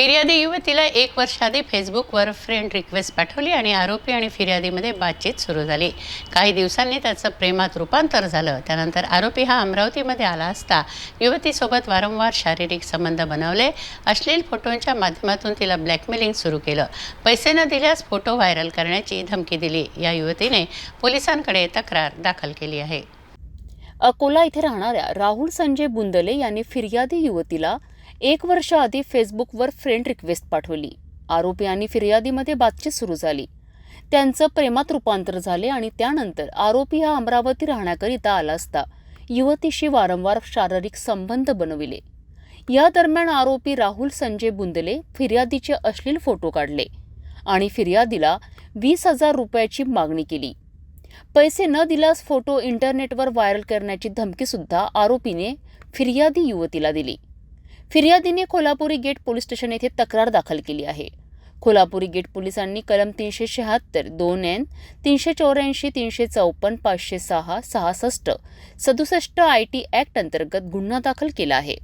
फिर्यादी युवतीला एक वर्ष आधी फेसबुकवर फ्रेंड रिक्वेस्ट पाठवली आणि आरोपी आणि फिर्यादीमध्ये बातचीत सुरू झाली. काही दिवसांनी त्याचं प्रेमात रूपांतर झालं. त्यानंतर आरोपी हा अमरावतीमध्ये आला असता युवतीसोबत वारंवार शारीरिक संबंध बनवले. अश्लील फोटोंच्या माध्यमातून तिला ब्लॅकमेलिंग सुरू केलं. पैसे न दिल्यास फोटो व्हायरल करण्याची धमकी दिली. या युवतीने पोलिसांकडे तक्रार दाखल केली आहे. अकोला इथे राहणाऱ्या राहुल संजय बुंदले यांनी फिर्यादी युवतीला एक वर्ष आधी फेसबुकवर फ्रेंड रिक्वेस्ट पाठवली. आरोपी आणि फिर्यादीमध्ये बातचीत सुरू झाली. त्यांचं प्रेमात रूपांतर झाले आणि त्यानंतर आरोपी हा अमरावती राहण्याकरिता आला असता युवतीशी वारंवार शारीरिक संबंध बनविले. या दरम्यान आरोपी राहुल संजय बुंदले फिर्यादीचे अश्लील फोटो काढले आणि फिर्यादीला वीस हजार रुपयाची मागणी केली. पैसे न दिल्यास फोटो इंटरनेटवर व्हायरल करण्याची धमकीसुद्धा आरोपीने फिर्यादी युवतीला दिली. फिर्यादीने कोल्हापुरी गेट पोलीस स्टेशन येथे तक्रार दाखल केली आहे. कोल्हापुरी गेट पोलिसांनी कलम तीनशे शहात्तर दोन एन तीनशे चौऱ्याऐंशी तीनशे चौपन्न पाचशे सहा सहासष्ट सदुसष्ट आय टी ॲक्ट अंतर्गत गुन्हा दाखल केला आहे.